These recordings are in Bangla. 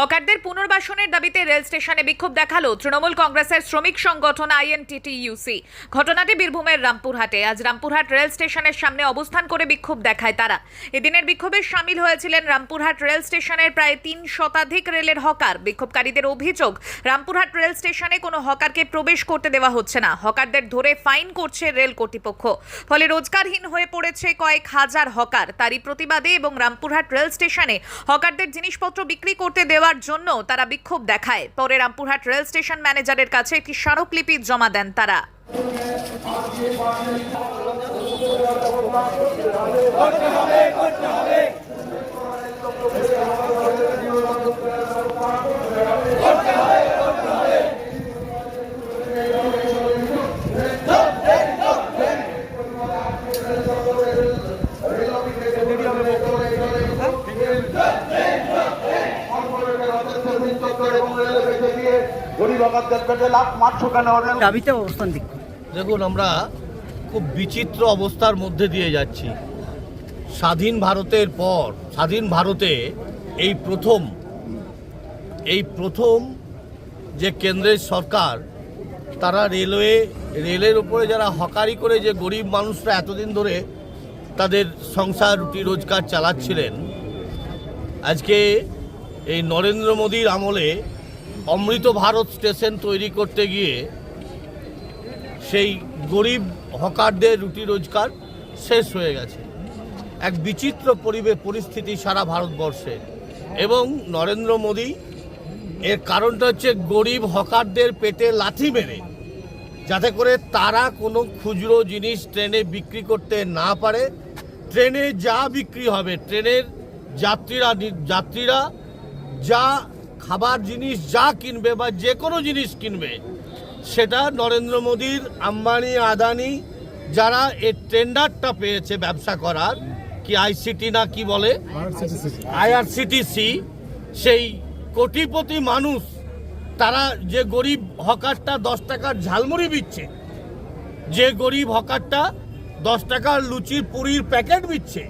হকারদের পুনর্বাসনের দাবিতে রেল স্টেশনে বিক্ষোভ দেখাল তৃণমূল কংগ্রেসের শ্রমিক সংগঠন আইএনটিটিইউসি। ঘটনাটি বীরভূমের রামপুরহাটে। আজ রামপুরহাট রেল স্টেশনের সামনে অবস্থান করে বিক্ষোভ দেখায় তারা। এদিনের বিক্ষোভে সামিল হয়েছিলেন রামপুরহাট রেল স্টেশনের প্রায় তিন শতাধিক রেলের হকার। বিক্ষোভকারীদের অভিযোগ, রামপুরহাট রেল স্টেশনে কোনো হকারকে প্রবেশ করতে দেওয়া হচ্ছে না। হকারদের ধরে ফাইন করছে রেল কর্তৃপক্ষ। ফলে রোজগারহীন হয়ে পড়েছে কয়েক হাজার হকার। তারই প্রতিবাদে এবং রামপুরহাট রেল স্টেশনে হকারদের জিনিসপত্র বিক্রি করতে দেওয়ার জন্য তারা বিক্ষোভ দেখায়। পরে রামপুরহাট রেল স্টেশন ম্যানেজারের কাছে একটি স্মারকলিপি জমা দেন তারা। দাবিতে অবস্থান দেখুন আমরা খুব বিচিত্র অবস্থার মধ্যে দিয়ে যাচ্ছি। স্বাধীন ভারতের পর স্বাধীন ভারতে এই প্রথম এই প্রথম যে কেন্দ্রের সরকার তারা রেলওয়ে রেলের উপরে যারা হকারি করে যে গরিব মানুষরা এতদিন ধরে তাদের সংসার রুটি রোজগার চালাচ্ছিলেন আজকে এই নরেন্দ্র মোদীর আমলে অমৃত ভারত স্টেশন তৈরি করতে গিয়ে সেই গরিব হকারদের রুটি রোজগার শেষ হয়ে গেছে। এক বিচিত্র পরিবেশ পরিস্থিতি সারা ভারতবর্ষে। এবং নরেন্দ্র মোদী, এর কারণটা হচ্ছে গরিব হকারদের পেটে লাথি মেরে, যাতে করে তারা কোনো খুচরো জিনিস ট্রেনে বিক্রি করতে না পারে। ট্রেনে যা বিক্রি হবে, ট্রেনের যাত্রীরা যাত্রীরা যা খাবার জিনিস যা কিনবে বা যে কোনো জিনিস কিনবে, সেটা নরেন্দ্র মোদীর আম্বানি, আদানি, যারা এই টেন্ডারটা পেয়েছে ব্যবসা করার, কি আইসিটি না কি বলে? আইআরসিটিসি সেই কোটিপতি মানুষ, তারা যে গরিব হকারটা দশ টাকার ঝালমুড়ি বিচ্ছে, যে গরিব হকারটা দশ টাকার লুচির পুরির প্যাকেট বিচ্ছে,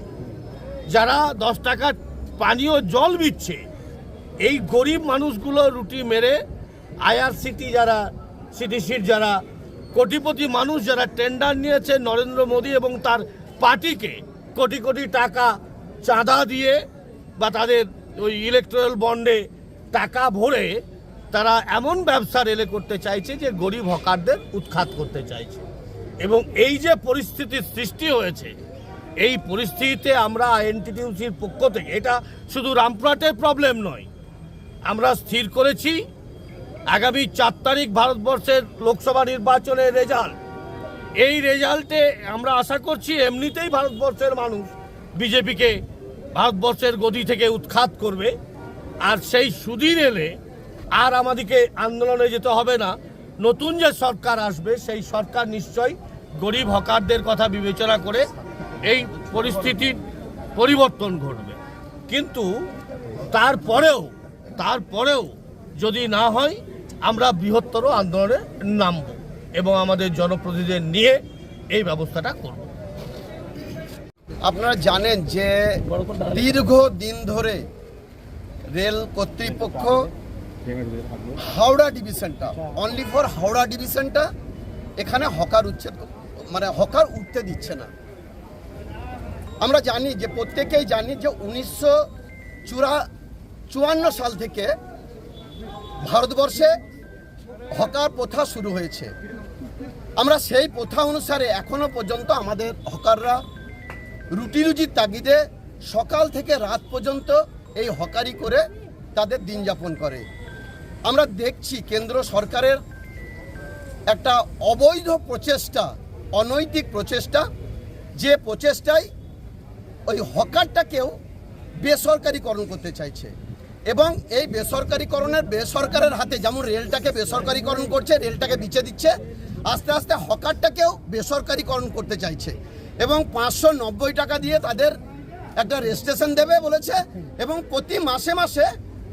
যারা দশ টাকার পানীয় জল বিচ্ছে এই গরিব মানুষগুলো রুটি মেরে আইআরসিটি যারা সিটিসির যারা, কোটিপতি মানুষ যারা টেন্ডার নিয়েছে নরেন্দ্র মোদী এবং তার পার্টিকে কোটি কোটি টাকা চাঁদা দিয়ে বা তাদের ওই ইলেকট্রাল বন্ডে টাকা ভরে তারা এমন ব্যবসা রেলে করতে চাইছে যে গরিব হকারদের উৎখাত করতে চাইছে। এবং এই যে পরিস্থিতির সৃষ্টি হয়েছে, এই পরিস্থিতিতে আমরা আইএনটিটিউসির পক্ষ থেকে, এটা শুধু রামপুরহাটের প্রবলেম নয় আমরা স্থির করেছি। আগামী চার তারিখ ভারতবর্ষের লোকসভা নির্বাচনের রেজাল্ট। এই রেজাল্টে আমরা আশা করছি এমনিতেই ভারতবর্ষের মানুষ বিজেপিকে ভারতবর্ষের গদি থেকে উৎখাত করবে। আর সেই সুদিন এলে আর আমাদেরকে আন্দোলনে যেতে হবে না। নতুন যে সরকার আসবে, সেই সরকার নিশ্চয়ই গরিব হকারদের কথা বিবেচনা করে এই পরিস্থিতির পরিবর্তন ঘটবে। কিন্তু তারপরেও তারপরেও যদি না হয়, আমরা বৃহত্তর আন্দোলনে নামব এবং আমাদের জনপ্রতিনিধিদের নিয়ে এই ব্যবস্থাটা করব। আপনারা জানেন যে দীর্ঘ দিন ধরে রেল কর্তৃপক্ষ হাওড়া ডিভিশনটা অনলি ফর হাওড়া ডিভিশনটা এখানে হকার উচ্ছেদ মানে হকার উঠতে দিচ্ছে না। আমরা জানি যে, প্রত্যেকেই জানি যে উনিশশো চুরা চুয়ান্ন সাল থেকে ভারতবর্ষে হকার প্রথা শুরু হয়েছে। আমরা সেই প্রথা অনুসারে এখনও পর্যন্ত আমাদের হকাররা রুটি রুজির তাগিদে সকাল থেকে রাত পর্যন্ত এই হকারি করে তাদের দিন যাপন করে। আমরা দেখছি কেন্দ্র সরকারের একটা অবৈধ প্রচেষ্টা, অনৈতিক প্রচেষ্টা, যে প্রচেষ্টায় ওই হকারটাকেও বেসরকারিকরণ করতে চাইছে। এবং এই বেসরকারিকরণের বেসরকারের হাতে যেমন রেলটাকে বেসরকারিকরণ করছে, রেলটাকে বিছে দিচ্ছে, আস্তে আস্তে হকারটাকেও বেসরকারিকরণ করতে চাইছে। এবং পাঁচশো নব্বই টাকা দিয়ে তাদের একটা রেজিস্ট্রেশন দেবে বলেছে এবং প্রতি মাসে মাসে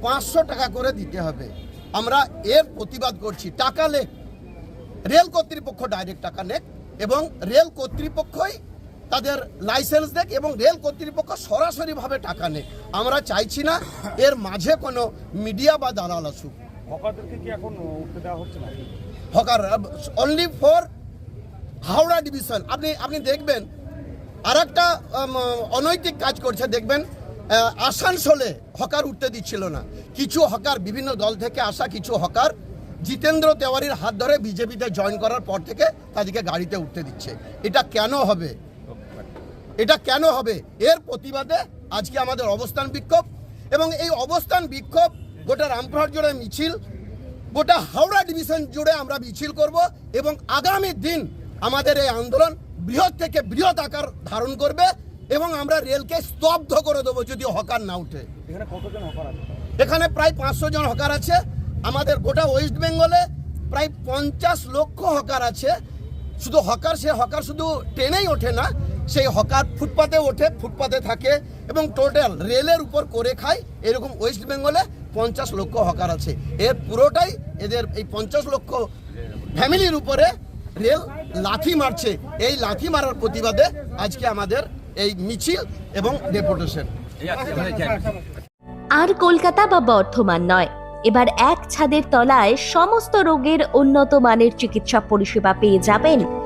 পাঁচশো টাকা করে দিতে হবে। আমরা এর প্রতিবাদ করছি। টাকা লেখ রেল কর্তৃপক্ষ ডাইরেক্ট টাকা নেক এবং রেল কর্তৃপক্ষই তাদের লাইসেন্স দেখ এবং রেল কর্তৃপক্ষ সরাসরিভাবে টাকা নেয় আমরা চাইছি না এর মাঝে কোনো মিডিয়া বা দালাল আসুক। হকারদেরকে কি এখন উঠতে দেওয়া হচ্ছে না hawker only for Howrah division আপনি আপনি দেখবেন আর একটা অনৈতিক কাজ করছে দেখবেন আসানসোলে হকার উঠতে দিচ্ছিল না। কিছু হকার বিভিন্ন দল থেকে আসা কিছু হকার জিতেন্দ্র তেওয়ারির হাত ধরে বিজেপিতে জয়েন করার পর থেকে তাদেরকে গাড়িতে উঠতে দিচ্ছে। এটা কেন হবে? এটা কেন হবে? এর প্রতিবাদে আজকে আমাদের অবস্থান বিক্ষোভ এবং এই অবস্থান বিক্ষোভ গোটা রামপুরহাট জুড়ে মিছিল গোটা হাওড়া ডিভিশন জুড়ে আমরা মিছিল করব এবং আগামী দিন আমাদের এই আন্দোলন বৃহৎ থেকে বৃহৎ আকার ধারণ করবে এবং আমরা রেলকে স্তব্ধ করে দেবো যদি হকার না উঠে। এখানে প্রায় পাঁচশো জন হকার আছে। আমাদের গোটা ওয়েস্ট বেঙ্গলে প্রায় পঞ্চাশ লক্ষ হকার আছে। শুধু হকার সে হকার শুধু ট্রেনেই ওঠে না সেই হকার ফুটপাতে ওঠে, ফুটপাতে থাকে এবং টোটাল রেলের উপর করে খায়। এরকম ওয়েস্ট বেঙ্গলে পঞ্চাশ লক্ষ হকার আছে। এর পুরোটাই এদের এই পঞ্চাশ লক্ষ ফ্যামিলির উপরে রেল লাথি মারছে। এই লাথি মারার প্রতিবাদে আজকে আমাদের এই মিছিল এবং ডেপুটেশন আর কলকাতা বা বর্ধমান নয়। এবার এক ছাদের তলায় সমস্ত রোগের উন্নত মানের চিকিৎসা পরিষেবা পেয়ে যাবেন